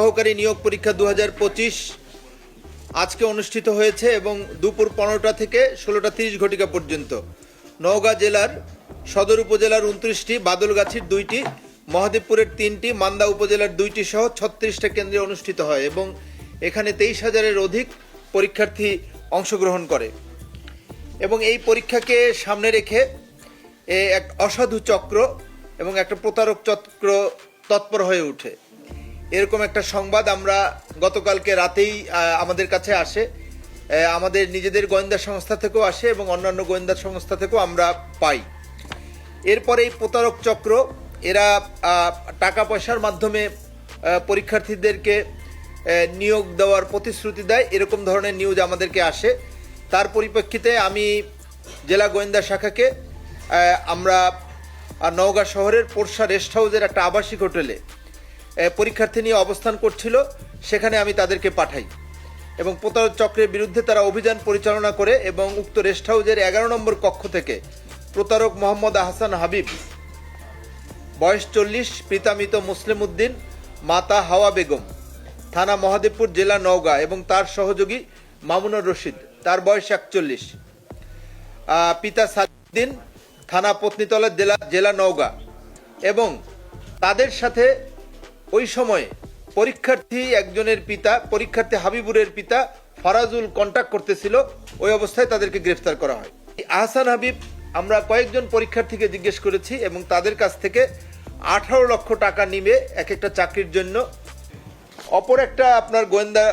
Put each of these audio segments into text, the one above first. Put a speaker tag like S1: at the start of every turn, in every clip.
S1: সহকারী নিয়োগ পরীক্ষা দু হাজার পঁচিশ আজকে অনুষ্ঠিত হয়েছে এবং দুপুর পনেরোটা থেকে ষোলোটা তিরিশ ঘটিকা পর্যন্ত। নওগাঁ জেলার সদর উপজেলার উনত্রিশটি, বাদলগাছির দুইটি, মহাদেবপুরের তিনটি, মান্দা উপজেলার দুইটি সহ ছত্রিশটা কেন্দ্রে অনুষ্ঠিত হয় এবং এখানে তেইশ হাজারের অধিক পরীক্ষার্থী অংশগ্রহণ করে। এবং এই পরীক্ষাকে সামনে রেখে এ এক অসাধু চক্র এবং একটা প্রতারক চক্র তৎপর হয়ে ওঠে এরকম একটা সংবাদ আমরা গতকালকে রাতেই আমাদের কাছে আসে। আমাদের নিজেদের গোয়েন্দা সংস্থা থেকেও আসে এবং অন্যান্য গোয়েন্দা সংস্থা থেকেও আমরা পাই। এরপরে এই প্রতারক চক্র, এরা টাকা পয়সার মাধ্যমে পরীক্ষার্থীদেরকে নিয়োগ দেওয়ার প্রতিশ্রুতি দেয়। এরকম ধরনের নিউজ আমাদেরকে আসে। তার পরিপ্রেক্ষিতে আমি জেলা গোয়েন্দা শাখাকে আমরা নওগাঁ শহরের পোরশা রেস্ট হাউসের একটা আবাসিক হোটেলে পরীক্ষার্থী নিয়ে অবস্থান করছিল, সেখানে আমি তাদেরকে পাঠাই। এবং প্রতারক চক্রের বিরুদ্ধে তারা অভিযান পরিচালনা করে এবং উক্ত রেস্ট হাউসের এগারো নম্বর কক্ষ থেকে প্রতারক মোহাম্মদ আহসান হাবিব, বয়স চল্লিশ পিতামিত মুসলিম উদ্দিন, মাতা হাওয়া বেগম, থানা মহাদেবপুর জেলা নওগাঁ এবং তার সহযোগী মামুনুর রশিদ। তার বয়স একচল্লিশ। পিতা সাদ্দিন থানা পত্নীতলা জেলা জেলা নওগাঁ। এবং তাদের সাথে ওই সময়ে পরীক্ষার্থী একজনের পিতা, পরীক্ষার্থী হাবিবুরের পিতা ফারাজুল কন্ট্যাক্ট করতেছিল, ওই অবস্থায় তাদেরকে গ্রেফতার করা হয়। আহসান হাবিব, আমরা কয়েকজন পরীক্ষার্থীকে জিজ্ঞেস করেছি এবং তাদের কাছ থেকে আঠারো লক্ষ টাকা নিবে এক একটা চাকরির জন্য। অপর একটা আপনার গোয়েন্দা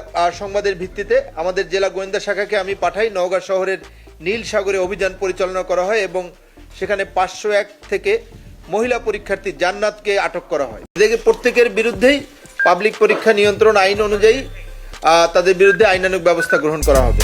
S1: সংবাদের ভিত্তিতে আমাদের জেলা গোয়েন্দা শাখাকে আমি পাঠাই, নওগাঁ শহরের নীল সাগরে অভিযান পরিচালনা করা হয় এবং সেখানে পাঁচশো এক থেকে মহিলা পরীক্ষার্থী জান্নাতকে আটক করা হয়। এদিকে প্রত্যেকের বিরুদ্ধেই পাবলিক পরীক্ষা নিয়ন্ত্রণ আইন অনুযায়ী তাদের বিরুদ্ধে আইনানুগ ব্যবস্থা গ্রহণ করা হবে।